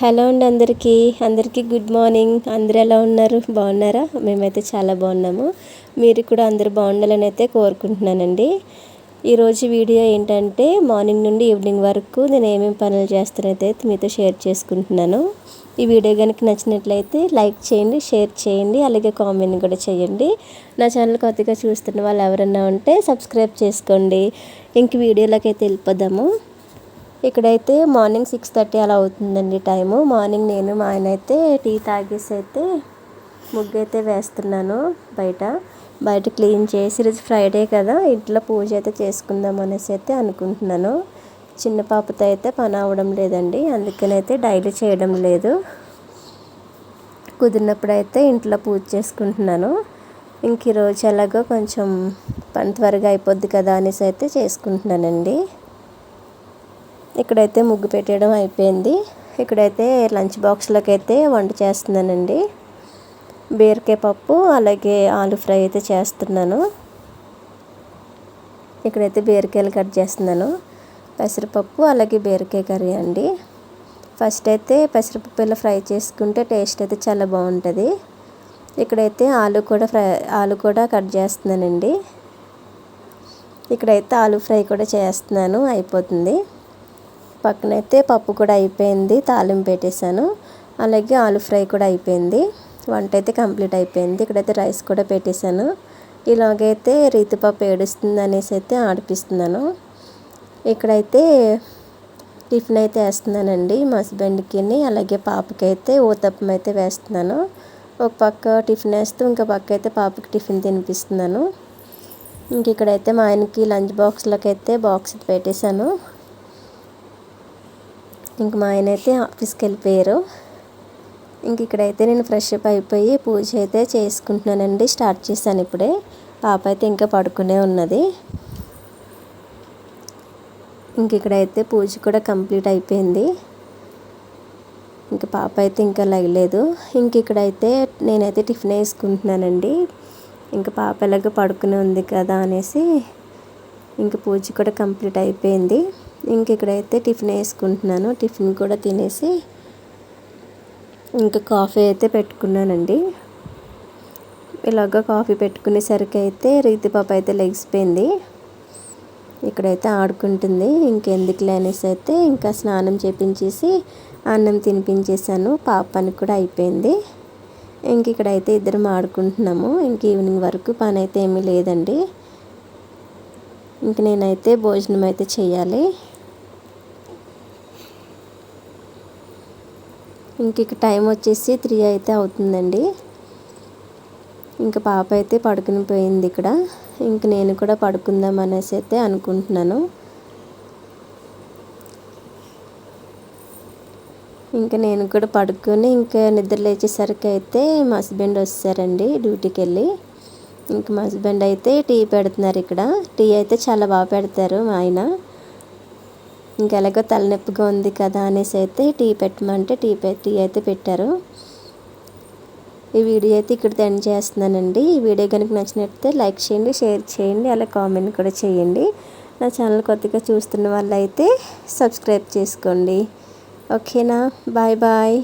Hello అండి అందరికీ. అందరికీ గుడ్ మార్నింగ్. అందరు ఎలా ఉన్నారు? బాగున్నారా? మేమైతే చాలా బాగున్నాము. మీరు కూడా అందరూ బాగుండాలని అయితే కోరుకుంటున్నానండి. ఈరోజు వీడియో ఏంటంటే మార్నింగ్ నుండి ఈవినింగ్ వరకు నేను ఏమేమి పనులు చేస్తానైతే మీతో షేర్ చేసుకుంటున్నాను. ఈ వీడియో కనుక నచ్చినట్లయితే లైక్ చేయండి షేర్ చేయండి అలాగే కామెంట్ కూడా చేయండి. నా ఛానల్ కొత్తగా చూస్తున్న వాళ్ళు ఎవరన్నా ఉంటే సబ్స్క్రైబ్ చేసుకోండి. ఇంక వీడియోలోకి అయితే వెళ్ళిపోదాము. ఇక్కడైతే మార్నింగ్ సిక్స్ థర్టీ అలా అవుతుందండి టైము. మార్నింగ్ నేను మా ఆయన అయితే టీ తాగేసి అయితే ముగ్గు అయితే వేస్తున్నాను బయట. బయట క్లీన్ చేసి రోజు ఫ్రైడే కదా ఇంట్లో పూజ అయితే చేసుకుందాం అనేసి అయితే అనుకుంటున్నాను. చిన్న పాపతో అయితే పని అవ్వడం లేదండి అందుకని అయితే డైలీ చేయడం లేదు. కుదిరినప్పుడు అయితే ఇంట్లో పూజ చేసుకుంటున్నాను. ఇంక ఈరోజు ఎలాగో కొంచెం పని త్వరగా అయిపోద్ది కదా అనేసి అయితే చేసుకుంటున్నానండి. ఇక్కడైతే ముగ్గు పెట్టడం అయిపోయింది. ఇక్కడైతే లంచ్ బాక్స్లోకి అయితే వంట చేస్తున్నానండి. బీరకాయ పప్పు అలాగే ఆలు ఫ్రై అయితే చేస్తున్నాను. ఇక్కడైతే బీరకాయలు కట్ చేస్తున్నాను. పెసరపప్పు అలాగే బీరకాయ కర్రీ అండి. ఫస్ట్ అయితే పెసరపప్పు ఇలా ఫ్రై చేసుకుంటే టేస్ట్ అయితే చాలా బాగుంటుంది. ఇక్కడైతే ఆలు కూడా ఫ్రై ఆలు కూడా కట్ చేస్తున్నానండి. ఇక్కడైతే ఆలు ఫ్రై కూడా చేస్తున్నాను. అయిపోతుంది. పక్కనైతే పప్పు కూడా అయిపోయింది తాలింపు పెట్టేశాను. అలాగే ఆలు ఫ్రై కూడా అయిపోయింది. వంట అయితే కంప్లీట్ అయిపోయింది. ఇక్కడైతే రైస్ కూడా పెట్టేశాను. ఇలాగైతే రీతిపప్పు ఏడుస్తుంది అనేసి అయితే ఆడిపిస్తున్నాను. ఇక్కడైతే టిఫిన్ అయితే వేస్తున్నానండి మా హస్బెండ్కి అలాగే పాపకి అయితే ఊతప్పం అయితే వేస్తున్నాను. ఒక పక్క టిఫిన్ వేస్తూ ఇంకా పక్క అయితే పాపకి టిఫిన్ తినిపిస్తున్నాను. ఇంక ఇక్కడైతే మా ఆయనకి లంచ్ బాక్స్లోకి అయితే బాక్స్ పెట్టేశాను. ఇంక మా ఆయన అయితే ఆఫీస్కి వెళ్ళిపోయారు ఇంక ఇక్కడైతే నేను ఫ్రెష్ అప్ అయిపోయి పూజ అయితే చేసుకుంటున్నానండి. స్టార్ట్ చేశాను ఇప్పుడే. పాప అయితే ఇంకా పడుకునే ఉన్నది. ఇంక ఇక్కడైతే పూజ కూడా కంప్లీట్ అయిపోయింది. ఇంక పాప అయితే ఇంకా లగలేదు ఇంక ఇక్కడైతే నేనైతే టిఫిన్ వేసుకుంటున్నానండి. ఇంకా పాప ఎలాగో పడుకునే ఉంది కదా అనేసి ఇంక పూజ కూడా కంప్లీట్ అయిపోయింది. ఇంక ఇక్కడైతే టిఫిన్ వేసుకుంటున్నాను. టిఫిన్ కూడా తినేసి ఇంకా కాఫీ అయితే పెట్టుకున్నానండి. ఇలాగ కాఫీ పెట్టుకునేసరికి అయితే రీతి పాప అయితే లెగిసిపోయింది ఇక్కడైతే ఆడుకుంటుంది. ఇంకెందుకులే అనేసి అయితే ఇంకా స్నానం చేపించేసి అన్నం తినిపించేసాను. పాప పని కూడా అయిపోయింది. ఇంక ఇక్కడైతే ఇద్దరం ఆడుకుంటున్నాము. ఇంక ఈవినింగ్ వరకు పని అయితే ఏమీ లేదండి. ఇంక నేనైతే భోజనం అయితే చేయాలి. ఇంక టైం వచ్చేసి త్రీ అయితే అవుతుందండి. ఇంకా పాప అయితే పడుకుని పోయింది ఇక్కడ. ఇంక నేను కూడా పడుకుందాం అనేసి అయితే అనుకుంటున్నాను. ఇంకా నేను కూడా పడుకొని ఇంకా నిద్ర లేచేసరికి అయితే మా హస్బెండ్ వస్తారండి డ్యూటీకి వెళ్ళి ఇంకా మా హస్బెండ్ అయితే టీ పెడుతున్నారు ఇక్కడ. టీ అయితే చాలా బాగా పెడతారు మా ఆయన. ఇంకెలాగో తలనొప్పిగా ఉంది కదా అనేసి అయితే టీ పెట్టమంటే టీ టీ అయితే పెట్టారు. ఈ వీడియో అయితే ఇక్కడ ఎండ్ చేస్తున్నానండి. ఈ వీడియో కనుక నచ్చినట్లయితే లైక్ చేయండి షేర్ చేయండి అలా కామెంట్ కూడా చేయండి. నా ఛానల్ కొత్తగా చూస్తున్న వాళ్ళైతే సబ్స్క్రైబ్ చేసుకోండి. ఓకేనా? Bye bye.